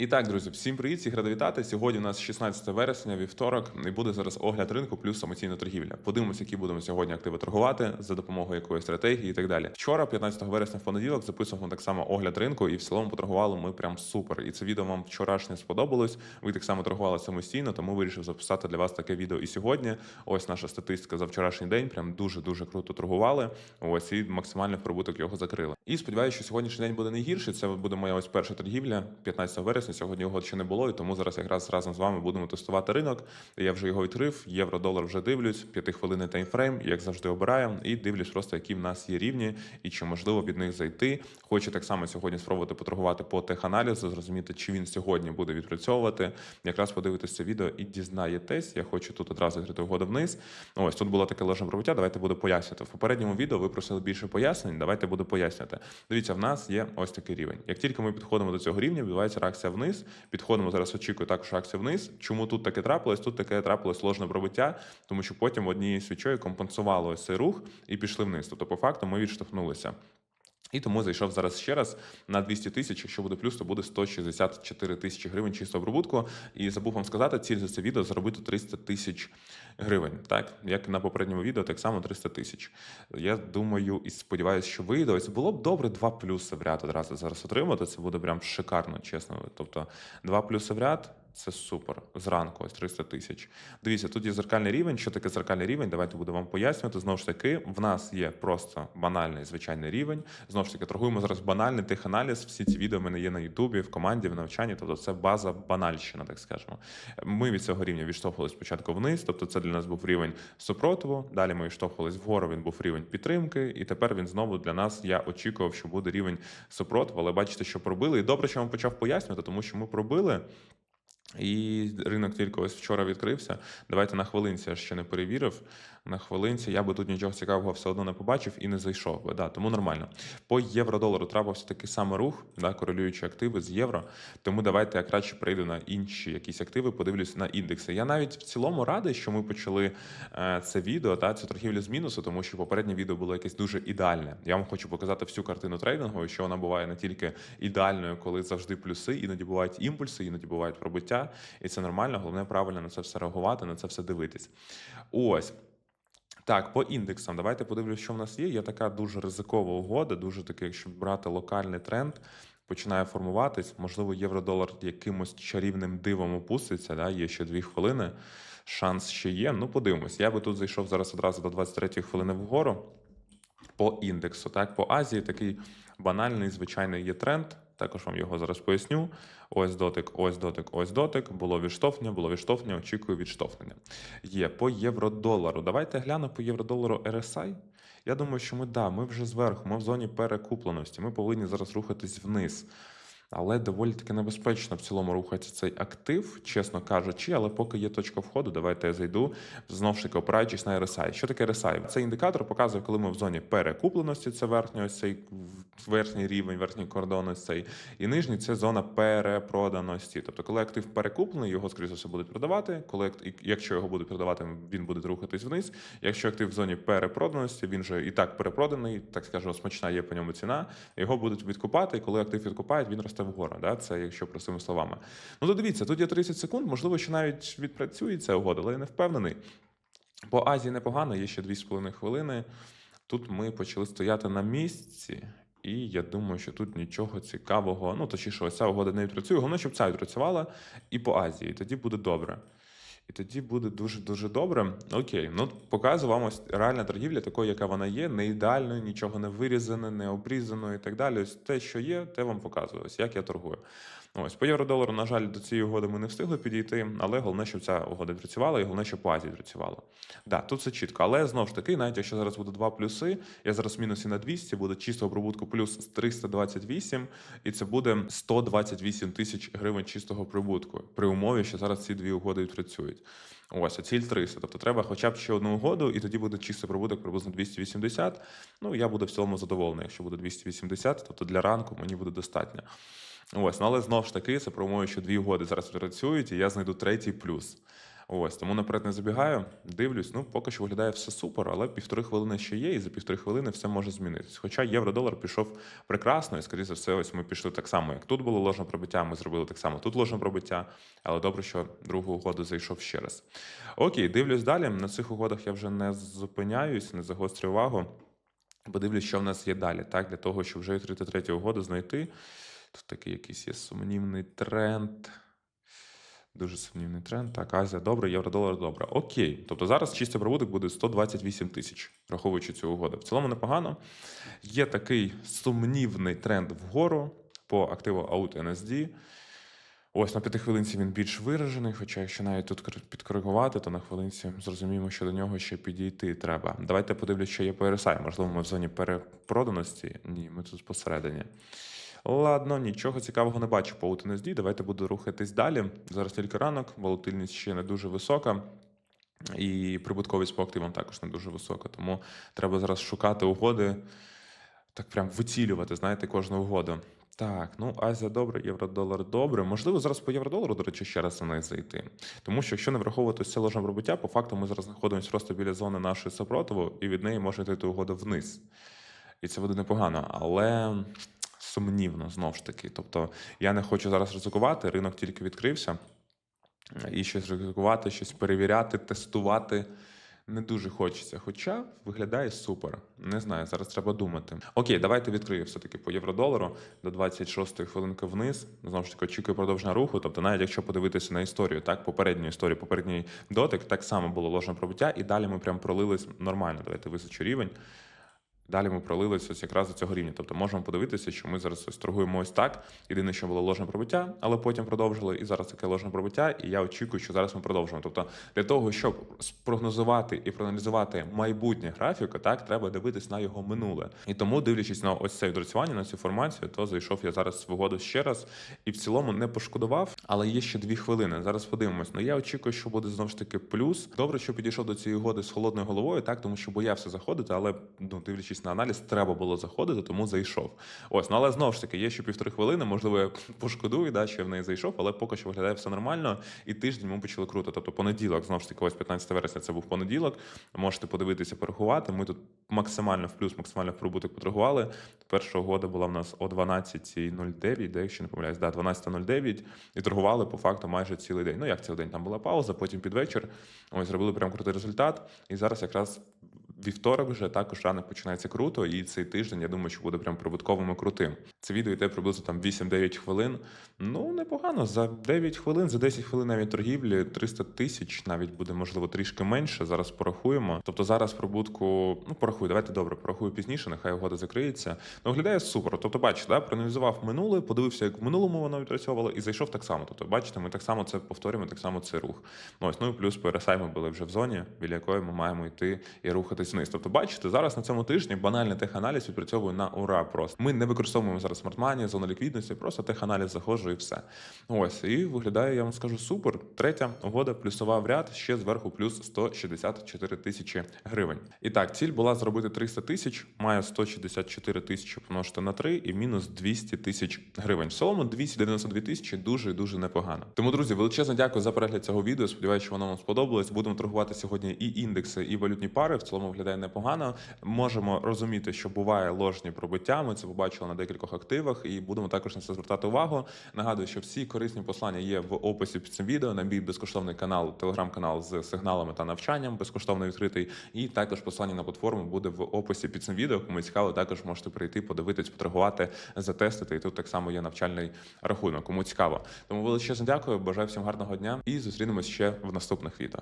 І так, друзі, всім привіт, всіх рада вітати. Сьогодні у нас 16 вересня, вівторок, і буде зараз огляд ринку плюс самостійна торгівля. Подивимося, які будемо сьогодні активи торгувати за допомогою якоїсь стратегії і так далі. Вчора, 15 вересня, в понеділок, записував так само огляд ринку, і в цілому поторгували ми прям супер. І це відео вам вчорашнє сподобалось. Ви так само торгували самостійно, тому вирішив записати для вас таке відео і сьогодні. Ось наша статистика за вчорашній день. Прям дуже дуже круто торгували. Ось і максимальний прибуток його закрили. І сподіваюся, що сьогоднішній день буде не гірший. Це буде моя ось перша торгівля 15 вересня. Сьогодні його ще не було, і тому зараз якраз разом з вами будемо тестувати ринок. Я вже його відкрив. Євро долар вже дивлюсь, п'ятихвилинний таймфрейм, як завжди обираю, і дивлюсь просто, які в нас є рівні, і чи можливо від них зайти. Хочу так само сьогодні спробувати поторгувати по теханалізу, зрозуміти, чи він сьогодні буде відпрацьовувати. Якраз подивитися це відео і дізнаєтесь. Я хочу тут одразу відкрити угоду вниз. Ось тут було таке ложне пробуття. Давайте буду пояснювати. В попередньому відео ви просили більше пояснень. Давайте буду пояснювати. Дивіться, в нас є ось такий рівень. Як тільки ми підходимо до цього рівня, відбувається реакція вниз. Підходимо зараз, очікую також реакція вниз. Чому тут таке трапилось? Тут таке трапилось ложне пробиття, тому що потім однією свічою компенсувало ось цей рух і пішли вниз. Тобто, по факту, ми відштовхнулися. І тому зайшов зараз ще раз на 200 тисяч. Якщо буде плюс, то буде 164 тисячі гривень чистого прибутку. І забув вам сказати, ціль за це відео заробити 300 тисяч гривень. Так як на попередньому відео, так само 300 тисяч. Я думаю і сподіваюся, що вийде. Ось було б добре два плюси в ряд одразу зараз отримати. Це буде прям шикарно, чесно. Тобто, два плюси в ряд. Це супер. Зранку ось 300 тисяч. Дивіться, тут є зеркальний рівень. Що таке зеркальний рівень? Давайте буду вам пояснювати. Знову ж таки, в нас є просто банальний звичайний рівень. Знову ж таки, торгуємо зараз банальний теханаліз. Всі ці відео в мене є на Ютубі, в команді, в навчанні. Тобто це база банальщина, так скажемо. Ми від цього рівня відштовхувалися спочатку вниз. Тобто, це для нас був рівень супротиву. Далі ми відштовхувалися вгору. Він був рівень підтримки, і тепер він знову для нас. Я очікував, що буде рівень супротиву, але бачите, що пробили. І добре, що вам почав пояснювати, тому що ми пробили. І ринок тільки ось вчора відкрився. Давайте на хвилинці я ще не перевірив. На хвилинці я би тут нічого цікавого все одно не побачив і не зайшов би. Да, тому нормально. По євро-долару трапився такий самий рух, да, корелюючі активи з євро. Тому давайте я краще прийду на інші якісь активи, подивлюся на індекси. Я навіть в цілому радий, що ми почали е, це відео, та цю торгівлю з мінусу, тому що попереднє відео було якесь дуже ідеальне. Я вам хочу показати всю картину трейдингу, що вона буває не тільки ідеальною, коли завжди плюси, іноді бувають імпульси, іноді бувають пробиття і це нормально. Головне правильно на це все реагувати, на це все дивитись. Ось. Так, по індексам, давайте подивлюся, що в нас є. Є така дуже ризикова угода, дуже таке, якщо брати локальний тренд, починає формуватись. Можливо, євро-долар якимось чарівним дивом опуститься. Да? Є ще дві хвилини. Шанс ще є. Ну, подивимось. Я би тут зайшов зараз одразу до 23-ї хвилини вгору. По індексу, так, по Азії такий банальний, звичайний є тренд. Також вам його зараз поясню. Ось дотик, ось дотик, ось дотик. Було відштовхнення, було відштовхнення, очікую відштовхнення. Є по євро-долару. Давайте глянемо по євро-долару RSI. Я думаю, що ми да, ми вже зверху, ми в зоні перекупленості. Ми повинні зараз рухатись вниз. Але доволі таки небезпечно в цілому рухається цей актив, чесно кажучи, але поки є точка входу, давайте я зайду знову ж таки опираючись на RSI. Що таке RSI? Цей індикатор показує, коли ми в зоні перекупленості, це верхній ось цей верхній рівень, верхній кордон ось цей, і нижній це зона перепроданості. Тобто, коли актив перекуплений, його скоріше все будуть продавати. Коли якщо його будуть продавати, він буде рухатись вниз. Якщо актив в зоні перепроданості, він же і так перепроданий, так скажемо, смачна є по ньому ціна. Його будуть відкупати. І коли актив відкупають, він росте вгору. Да? Це якщо простими словами. Ну то дивіться, тут є 30 секунд, можливо, що навіть відпрацює ця угода, але я не впевнений. По Азії непогано, є ще 2,5 хвилини. Тут ми почали стояти на місці. І я думаю, що тут нічого цікавого. Ну, точніше, ось ця угода не відпрацює. Головне, щоб ця відпрацювала і по Азії. Тоді буде добре. І тоді буде дуже-дуже добре. Окей, ну показую вам ось реальна торгівля, такою, яка вона є, не ідеальною, нічого не вирізане, не обрізано і так далі. Ось те, що є, те вам показую. Ось як я торгую. Ось по євро-долару, на жаль, до цієї угоди ми не встигли підійти, але головне, щоб ця угода працювала, і головне, щоб по Азії працювала. Да, тут все чітко. Але знову ж таки, навіть якщо зараз буде два плюси, я зараз мінусі на 200, буде чистого прибутку плюс 328, і це буде 128 тисяч гривень чистого прибутку при умові, що зараз ці дві угоди відпрацюють. Ось, а ціль 300. Тобто треба хоча б ще одну угоду, і тоді буде чистий прибуток приблизно 280. Ну, я буду в цілому задоволений, якщо буде 280, тобто для ранку мені буде достатньо. Ось, ну але знову ж таки, це про умови, що дві угоди зараз працюють, і я знайду третій плюс. Ось тому наперед не забігаю. Дивлюсь, ну поки що виглядає все супер, але півтори хвилини ще є, і за півтори хвилини все може змінитись. Хоча євро-долар пішов прекрасно, і скоріше за все, ось ми пішли так само, як тут було ложне пробиття. Ми зробили так само тут ложне пробиття. Але добре, що другу угоду зайшов ще раз. Окей, дивлюсь далі. На цих угодах я вже не зупиняюсь, не загострюю увагу. Подивлюсь, що в нас є далі, так, для того, щоб вже відкрити третю угоду знайти. Тут такий якийсь є сумнівний тренд. Дуже сумнівний тренд. Так, Азія добре, євро-долар добре. Окей. Тобто зараз чистий прибуток буде 128 тисяч, враховуючи цю угоду. В цілому непогано. Є такий сумнівний тренд вгору по активу AUT NSD. Ось на п'ятихвилинці він більш виражений, хоча якщо навіть тут підкоригувати, то на хвилинці зрозуміємо, що до нього ще підійти треба. Давайте подивлюсь, що є по RSI. Можливо, ми в зоні перепроданості. Ні, ми тут посередині. Ладно, нічого цікавого не бачу по UTNSD. Давайте буду рухатись далі. Зараз тільки ранок, волатильність ще не дуже висока. І прибутковість по активам також не дуже висока. Тому треба зараз шукати угоди, так прям вицілювати, знаєте, кожну угоду. Так, ну Азія добре, євро-долар добре. Можливо, зараз по євро-долару, до речі, ще раз на неї зайти. Тому що якщо не враховувати це ложне пробиття, по факту ми зараз знаходимося просто біля зони нашої супротиву, і від неї може йти угода вниз. І це буде непогано, але сумнівно знову ж таки. Тобто я не хочу зараз ризикувати, ринок тільки відкрився. І щось ризикувати, щось перевіряти, тестувати не дуже хочеться. Хоча виглядає супер. Не знаю, зараз треба думати. Окей, давайте відкрию все-таки по євро-долару до 26-ї хвилинки вниз. Знову ж таки, очікую продовження руху. Тобто, навіть якщо подивитися на історію, так, попередню історію, попередній дотик, так само було ложне пробиття, і далі ми прям пролились нормально. Давайте височу рівень. Далі ми пролилися ось якраз до цього рівня. Тобто можемо подивитися, що ми зараз ось торгуємо ось так. Єдине, що було ложне пробиття, але потім продовжили. І зараз таке ложне пробиття. І я очікую, що зараз ми продовжимо. Тобто, для того, щоб спрогнозувати і проаналізувати майбутнє графіку, так треба дивитись на його минуле. І тому, дивлячись на ось це відпрацювання, на цю формацію, то зайшов я зараз в ще раз і в цілому не пошкодував. Але є ще дві хвилини. Зараз подивимось. Ну я очікую, що буде знову ж таки плюс. Добре, що підійшов до цієї угоди з холодною головою, так тому що боявся заходити, але ну дивлячись на аналіз, треба було заходити, тому зайшов. Ось, ну але знову ж таки, є ще півтори хвилини. Можливо, я пошкодую, да, що я в неї зайшов, але поки що виглядає все нормально. І тиждень ми почали круто. Тобто понеділок, знову ж таки, ось 15 вересня це був понеділок. Можете подивитися, порахувати. Ми тут максимально в плюс, максимально в прибуток поторгували. Перша угода була в нас о 12.09, де якщо не помиляюсь, да, 12.09, і торгували по факту майже цілий день. Ну як цілий день? Там була пауза, потім під вечір. Ось зробили прям крутий результат. І зараз якраз вівторок вже також ранок починається круто, і цей тиждень, я думаю, що буде прям прибутковим і крутим. Це відео йде приблизно там 8-9 хвилин. Ну, непогано. За 9 хвилин, за 10 хвилин навіть торгівлі 300 тисяч, навіть буде, можливо, трішки менше. Зараз порахуємо. Тобто зараз прибутку, ну порахую, давайте добре, порахую пізніше, нехай угода закриється. Ну, виглядає супер. Тобто, бачите, да, проаналізував минуле, подивився, як в минулому воно відпрацьовувало, і зайшов так само. Тобто, бачите, ми так само це повторюємо, так само це рух. Ну, ось, ну і плюс ми були вже в зоні, біля якої ми маємо йти і рухатись вниз. Тобто, бачите, зараз на цьому тижні банальний теханаліз відпрацьовує на ура. Просто ми не використовуємо зараз смартмані, зону ліквідності, просто теханаліз заходжу і все. Ось і виглядає, я вам скажу, супер. Третя угода плюсова в ряд, ще зверху плюс 164 тисячі гривень. І так, ціль була зробити 300 тисяч, має 164 тисячі помножити на 3 і мінус 200 тисяч гривень. В цілому 292 тисячі дуже і дуже непогано. Тому, друзі, величезне дякую за перегляд цього відео. Сподіваюся, воно вам сподобалось. Будемо торгувати сьогодні і індекси, і валютні пари. В цілому виглядає непогано. Можемо розуміти, що буває ложні пробиття. Ми це побачили на декількох активах, і будемо також на це звертати увагу. Нагадую, що всі корисні послання є в описі під цим відео. На мій безкоштовний канал, телеграм-канал з сигналами та навчанням, безкоштовно відкритий. І також послання на платформу буде в описі під цим відео. Кому цікаво, також можете прийти, подивитись, поторгувати, затестити. І тут так само є навчальний рахунок. Кому цікаво. Тому величезно дякую. Бажаю всім гарного дня і зустрінемось ще в наступних відео.